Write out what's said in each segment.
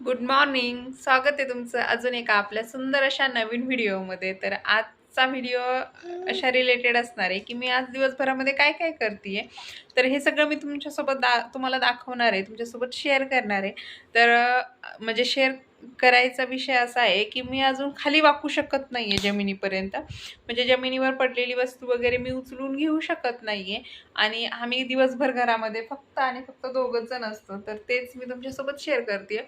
Good morning स्वागत आहे तुमचं अजून एका आपल्या सुंदर अशा नवीन व्हिडिओमध्ये. तर आजचा व्हिडिओ अशा रिलेटेड असणार आहे की मी आज दिवसभरामध्ये काय काय करते तर हे सगळं मी तुमच्यासोबत दा तुम्हाला दाखवणार आहे तुमच्यासोबत शेअर करणार आहे. तर म्हणजे शेअर करायचा विषय असा आहे की मी अजून खाली वाकू शकत नाही आहे जमिनीपर्यंत. म्हणजे जमिनीवर पडलेली वस्तू वगैरे मी उचलून घेऊ शकत नाही आहे आणि आम्ही दिवसभर घरामध्ये फक्त आणि फक्त दोघंच जण असतो. तर तेच मी तुमच्यासोबत शेअर करते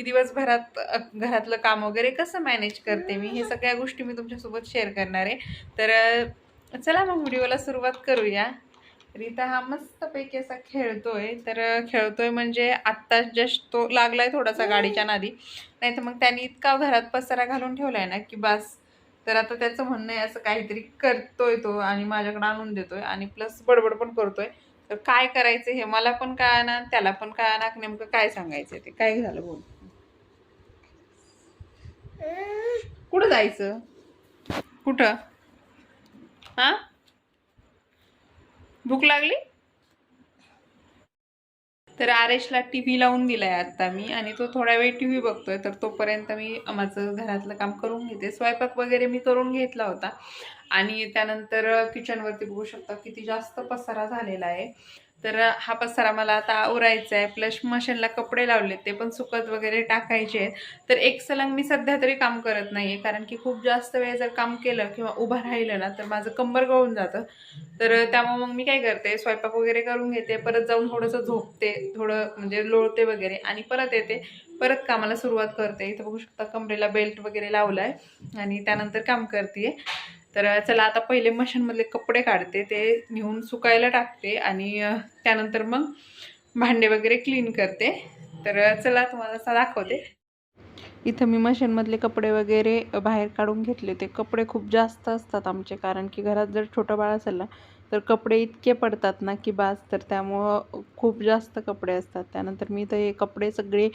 की दिवसभरात घरातलं काम वगैरे कसं मॅनेज करते मी? हे सगळ्या गोष्टी मी तुमच्यासोबत शेअर करणार आहे. तर चला मग व्हिडिओला सुरुवात करूया. रीता हा मस्तपैकी असा खेळतोय. तर खेळतोय म्हणजे आत्ता जस्ट तो लागलाय थोडासा गाडीच्या नादी. नाही तर मग त्याने इतका घरात पसारा घालून ठेवलाय ना की बस. तर आता त्याचं म्हणणं आहे असं काहीतरी करतोय तो आणि माझ्याकडे आणून देतोय आणि प्लस बडबड पण करतोय. तर काय करायचं हे मला पण काय ना त्याला पण काय ना नेमकं काय सांगायचं ते? काय झालं बोल. कुठं जायचं? कुठं? हा? भूक लागली? तर आरेशला टी व्ही लावून दिलाय आता मी आणि तो थोडा वेळ टी व्ही बघतोय तर तोपर्यंत मी माझं घरातलं काम करून घेते. स्वयंपाक वगैरे मी करून घेतला होता. आणि त्यानंतर किचनवरती बघू शकता किती जास्त पसारा झालेला आहे. तर हा पसारा मला आता आवरायचा आहे प्लस मशीनला कपडे लावले ते पण सुकत वगैरे टाकायचे आहेत. तर एक सलंग मी सध्या तरी काम करत नाही आहे कारण की खूप जास्त वेळ जर काम केलं किंवा उभं राहिलं ना तर माझं कंबर गळून जातं. तर त्यामुळे मग मी काय करते स्वयंपाक वगैरे करून घेते. परत जाऊन थोडंसं झोपते थोडं म्हणजे लोळते वगैरे आणि परत येते. परत कामाला सुरुवात करते. इथं बघू शकता कमरेला बेल्ट वगैरे लावला आहे आणि त्यानंतर काम करते तर चला आता पहिले मशीनमधले कपडे काढते ते नेऊन सुकायला टाकते आणि त्यानंतर मग भांडे वगैरे क्लीन करते. तर चला तुम्हाला असं दाखवते. इथं मी मशीनमधले कपडे वगैरे बाहेर काढून घेतले ते कपडे खूप जास्त असतात आमचे कारण की घरात जर छोटं बाळ असेल ना तर कपडे इतके पडतात ना की बास तर त्यामुळं खूप जास्त कपडे असतात. त्यानंतर मी तर हे कपडे सगळे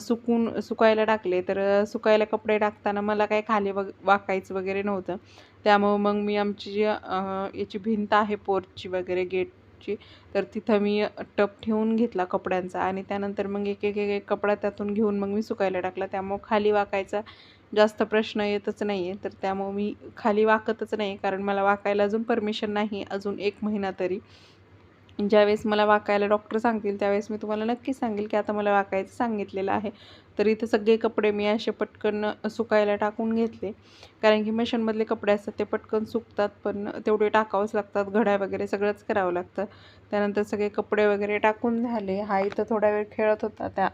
सुकून सुकायला टाकले. तर सुकायला कपडे टाकताना मला काही खाली वग वाकायचं वगैरे नव्हतं. त्यामुळं मग मी आमची जी याची भिंत आहे पोर्चची वगैरे गेटची तर तिथं मी टप ठेवून घेतला कपड्यांचा. आणि त्यानंतर मग एक एक एक एक कपडा त्यातून घेऊन मग मी सुकायला टाकला. त्यामुळं खाली वाकायचा जास्त प्रश्न येतच नाही आहे तर त्यामुळे मी खाली वाकतच नाही कारण मला वाकायला अजून परमिशन नाही अजून एक महिना तरी. ज्यावेळेस मला वाकायला डॉक्टर सांगतील त्यावेळेस मी तुम्हाला नक्की सांगेल की आता मला वाकायचं सांगितलेलं आहे. तर इथे सगळे कपडे मी असे पटकन सुकायला टाकून घेतले. कारण की मशीनमधले कपडे असतात ते पटकन सुकतात पण तेवढे टाकावंच लागतात घड्या वगैरे सगळंच करावं लागतं. त्यानंतर सगळे कपडे वगैरे टाकून झाले. हा इथं थोडा वेळ खेळत होता त्या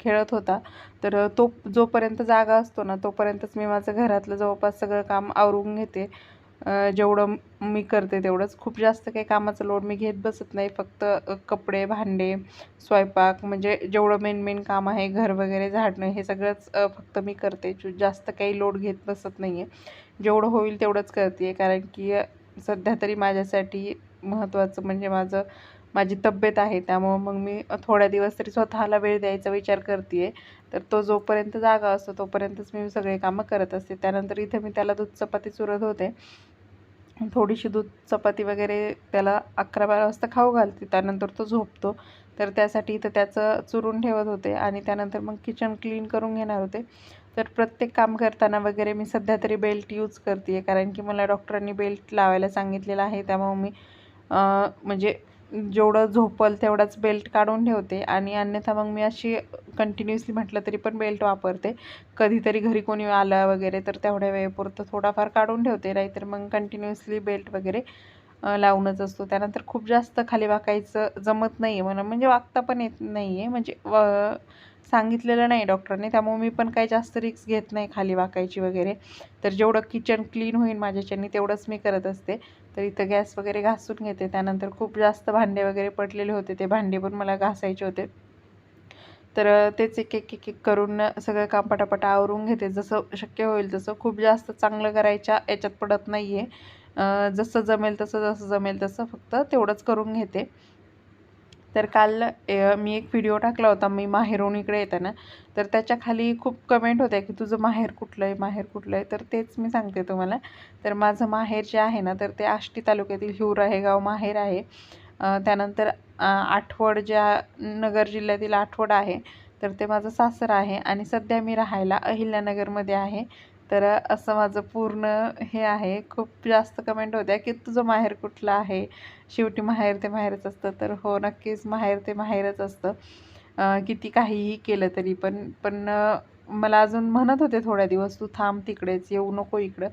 खेळत होता. तर तो जोपर्यंत जागा असतो ना तोपर्यंतच मी माझं घरातलं जवळपास सगळं काम आवरून घेते. जेवढं मी करते तेवढंच. खूप जास्त काही कामाचं लोड मी घेत बसत नाही. फक्त कपडे भांडे स्वयंपाक म्हणजे जेवढं मेन मेन काम आहे घर वगैरे झाडणं हे सगळंच फक्त मी करते. जास्त काही लोड घेत बसत नाही आहे जेवढं होईल तेवढंच करते आहे कारण की सध्या तरी माझ्यासाठी महत्त्वाचं म्हणजे माझं माझी तब्येत आहे. त्यामुळं मग मी थोड्या दिवस तरी स्वतःला वेळ द्यायचा विचार करते आहे तर तो जोपर्यंत जागा असतो तोपर्यंतच मी सगळे कामं करत असते. त्यानंतर इथे मी त्याला दूध चपाती चुरत होते. थोडीशी दूध चपाती वगैरे त्याला अकरा बारा वाजता खाऊ घालते. त्यानंतर तो झोपतो. तर त्यासाठी इथं त्याचं चुरून ठेवत होते आणि त्यानंतर मग किचन क्लीन करून घेणार होते. तर प्रत्येक काम करताना वगैरे मी सध्या तरी बेल्ट यूज करते आहे कारण की मला डॉक्टरांनी बेल्ट लावायला सांगितलेलं आहे. त्यामुळे मी म्हणजे जेवढं झोपल तेवढाच बेल्ट काढून ठेवते. आणि अन्यथा मग मी अशी कंटिन्युअसली म्हटलं तरी पण बेल्ट वापरते. कधीतरी घरी कोणी आलं वगैरे तर तेवढ्या वेळेपुरतं थोडाफार काढून ठेवते. नाहीतर मग कंटिन्युअसली बेल्ट वगैरे लावूनच असतो. त्यानंतर खूप जास्त खाली वाकायचं जमत नाही आहे मला म्हणजे वागता पण येत नाही आहे म्हणजे व सांगितलेलं नाही डॉक्टरने त्यामुळे मी पण काही जास्त रिक्स घेत नाही खाली वाकायची वगैरे. तर जेवढं किचन क्लीन होईल माझ्याच्यानी तेवढंच मी करत असते. तर इथं गॅस वगैरे घासून घेते. त्यानंतर खूप जास्त भांडे वगैरे पडलेले होते. ते भांडे पण मला घासायचे होते. तर तेच एक एक एक एक करून सगळं काम पटापट आवरून घेते. जसं शक्य होईल तसं खूप जास्त चांगलं करायच्या याच्यात पडत नाही आहे जसं जमेल तसं जसं जमेल तसं फक्त तेवढंच करून घेते. तर काल मी एक व्हिडिओ टाकला होता मी माहेरून इकडे येताना तर त्याच्याखाली खूप कमेंट होत्या की तुझं माहेर कुठलं आहे माहेर कुठलं आहे? तर तेच मी सांगते तुम्हाला. तर माझं माहेर जे आहे ना तर ते आष्टी तालुक्यातील हिवरा हे गाव माहेर आहे. त्यानंतर आठवड ज्या नगर जिल्ह्यातील आठवड आहे तर ते माझं सासर आहे आणि सध्या मी राहायला अहिल्यानगरमध्ये आहे. तर असं माझं पूर्ण हे आहे. खूप जास्त कमेंट होत्या की तुझं माहेर कुठलं आहे? शेवटी माहेर ते माहेरच असतं. तर हो नक्कीच माहेर ते माहेरच असतं. किती काहीही केलं तरी पण पण मला अजून म्हणत होते थोड्या दिवस तू थांब तिकडेच येऊ नको इकडं.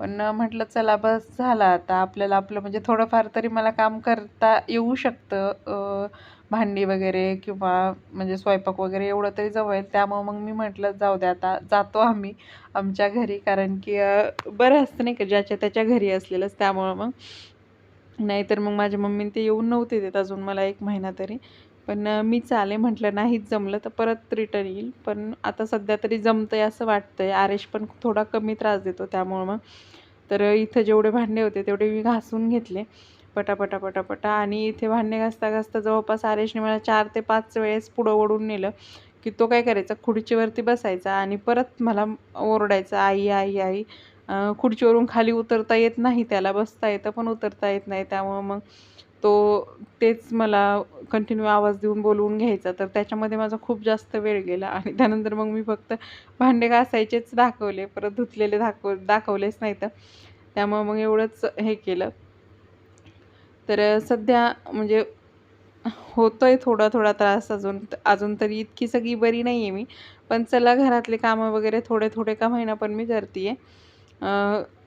पण म्हटलं चला बस झाला आता. आपल्याला आपलं म्हणजे थोडंफार तरी मला काम करता येऊ शकतं. भांडी वगैरे किंवा म्हणजे स्वयंपाक वगैरे एवढं तरी जवळ आहे त्यामुळं मग मी म्हटलं जाऊ द्या आता जातो आम्ही आमच्या घरी. कारण की बरं असतं नाही का ज्याच्या त्याच्या घरी असलेलंच. त्यामुळं मग नाहीतर मग माझ्या मम्मीने ते येऊन नव्हते देत अजून मला एक महिना तरी. पण मी चाले म्हटलं नाहीच जमलं तर परत रिटर्न येईल. पण आता सध्या तरी जमतंय असं वाटतं आहे आरेश पण थोडा कमी त्रास देतो त्यामुळं मग. तर इथं जेवढे भांडे होते तेवढे मी घासून घेतले. पटापटा पटापटा. आणि इथे भांडे घासता घासता जवळपास आरेशने मला चार ते पाच वेळेस पुढं ओढून नेलं की तो काय करायचा? खुर्चीवरती बसायचा आणि परत मला ओरडायचा आई आई आई. खुर्चीवरून खाली उतरता येत नाही त्याला बसता येतं पण उतरता येत नाही. त्यामुळं मग तो तेच मला कंटिन्यू आवाज देऊन बोलवून घ्यायचा. तर त्याच्यामध्ये माझा खूप जास्त वेळ गेला आणि त्यानंतर मग मी फक्त भांडे घासायचेच दाखवले. परत धुतलेले दाखव दाखवलेच नाही तर त्यामुळं मग एवढंच हे केलं. तर सध्या म्हणजे होतो आहे थोडा थोडा त्रास अजून अजून तरी इतकी सगळी बरी नाही आहे मी. पण चला घरातले कामं वगैरे थोडे थोडे का होईना पण मी करते आहे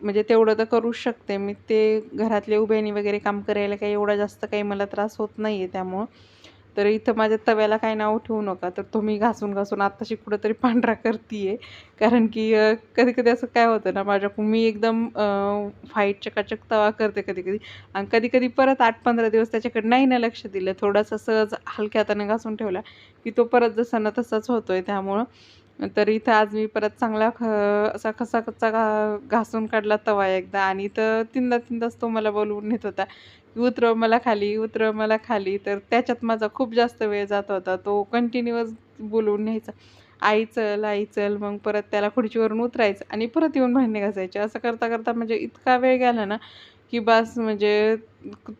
म्हणजे तेवढं तर करूच शकते मी. ते घरातले उभ्यानी वगैरे काम करायला काही एवढा जास्त काही मला त्रास होत नाही आहे त्यामुळं. तर इथं माझ्या तव्याला काही नाव ठेवू नका. तर तो मी घासून घासून आत्ताशी कुठंतरी पांढरा करते आहे कारण की कधी कधी असं काय होतं ना माझ्याकडून मी एकदम फाईट चकाचक तवा करते कधी कधी आणि कधी कधी परत आठ पंधरा दिवस त्याच्याकडे नाही ना लक्ष दिलं थोडासा सहज हलक्या हाताने घासून ठेवला की तो परत जसा ना तसाच होतोय त्यामुळं. तर इथं आज मी परत चांगला ख असा कसा कच्चा घा घासून काढला तवा एकदा. आणि तर तीनदा तीनदाच तो मला बोलवून नेत होता उतरव मला खाली उतरव मला खाली. तर त्याच्यात माझा खूप जास्त वेळ जात होता. तो कंटिन्युअस बोलवून न्यायचा. आई चल आई चल. मग परत त्याला खुर्चीवरून उतरायचं आणि परत येऊन भांडणे घासायचे. असं करता करता म्हणजे इतका वेळ गेला ना की बस म्हणजे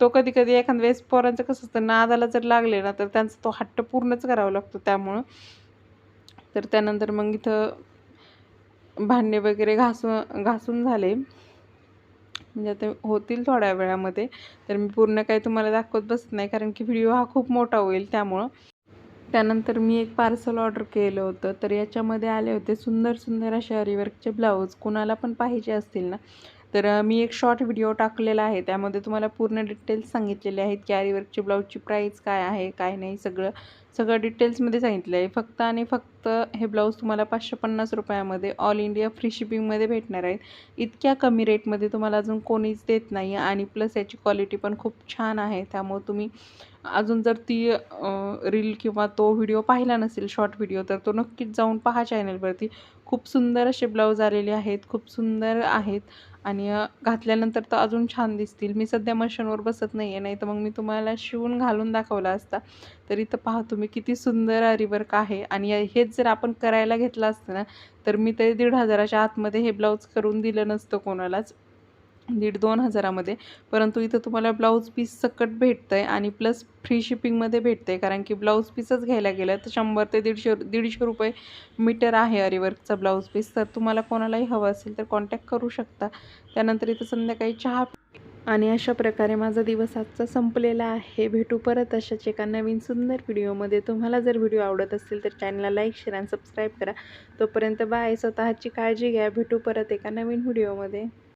तो कधी कधी एखाद्या वेळेस पोरांचं कसं असतं नादाला जर लागले ना तर त्यांचा तो हट्ट पूर्णच करावा लागतो त्यामुळं. तर त्यानंतर मग इथं भांडे वगैरे घासून घासून झाले. म्हणजे आता होतील थोड्या वेळामध्ये तर मी पूर्ण काही तुम्हाला दाखवत बसत नाही कारण की व्हिडिओ हा खूप मोठा होईल त्यामुळं. त्यानंतर मी एक पार्सल ऑर्डर केलं होतं तर याच्यामध्ये आले होते सुंदर सुंदर अशा रिवर्कचे ब्लाऊज. कुणाला पण पाहिजे असतील ना तर मी एक शॉर्ट व्हिडिओ टाकलेला आहे. त्यामध्ये तुम्हाला पूर्ण डिटेल्स सांगितलेले आहेत की ब्लाऊजची प्राईस काय आहे काय नाही सगळं सगळं डिटेल्समध्ये सांगितलं आहे. फक्त आणि फक्त हे ब्लाऊज तुम्हाला पाचशे पन्नास रुपयामध्ये ऑल इंडिया फ्री शिपिंगमध्ये भेटणार आहेत. इतक्या कमी रेटमध्ये तुम्हाला अजून कोणीच देत नाही आणि प्लस याची क्वालिटी पण खूप छान आहे. त्यामुळे तुम्ही अजून जर ती रील किंवा तो व्हिडिओ पाहिला नसेल शॉर्ट व्हिडिओ तर तो नक्कीच जाऊन पहा चॅनलवरती खूप सुंदर असे ब्लाऊज आलेले आहेत खूप सुंदर आहेत. आणि घातल्यानंतर तर अजून छान दिसतील. मी सध्या मशीनवर बसत नाही आहे नाही तर मग मी तुम्हाला शिवून घालून दाखवला असता. तर इथं पहा तुम्ही किती सुंदर आरीवर्क आहे. आणि हेच जर आपण करायला घेतलं असतं ना तर मी तरी दीड हजाराच्या आतमध्ये हे ब्लाऊज करून दिलं नसतं कोणालाच. दीड दोन हजारामध्ये. परंतु इथं तुम्हाला ब्लाऊज पीस सकट भेटतं आहे आणि प्लस फ्री शिपिंगमध्ये भेटतं आहे कारण की ब्लाऊज पीसच घ्यायला गेलं तर शंभर ते दीडशे दीडशे रुपये मीटर आहे अरिवर्कचा ब्लाऊज पीस. तर तुम्हाला कोणालाही हवं असेल तर कॉन्टॅक्ट करू शकता. त्यानंतर इथं संध्याकाळी चहा आणि अशा प्रकारे माझा दिवस आजचा संपलेला आहे. भेटू परत अशाच एका नवीन सुंदर व्हिडिओमध्ये. तुम्हाला जर व्हिडिओ आवडत असेल तर चॅनलला लाईक शेअर आणि सबस्क्राईब करा. तोपर्यंत बाय स्वतःची काळजी घ्या. भेटू परत एका नवीन व्हिडिओमध्ये.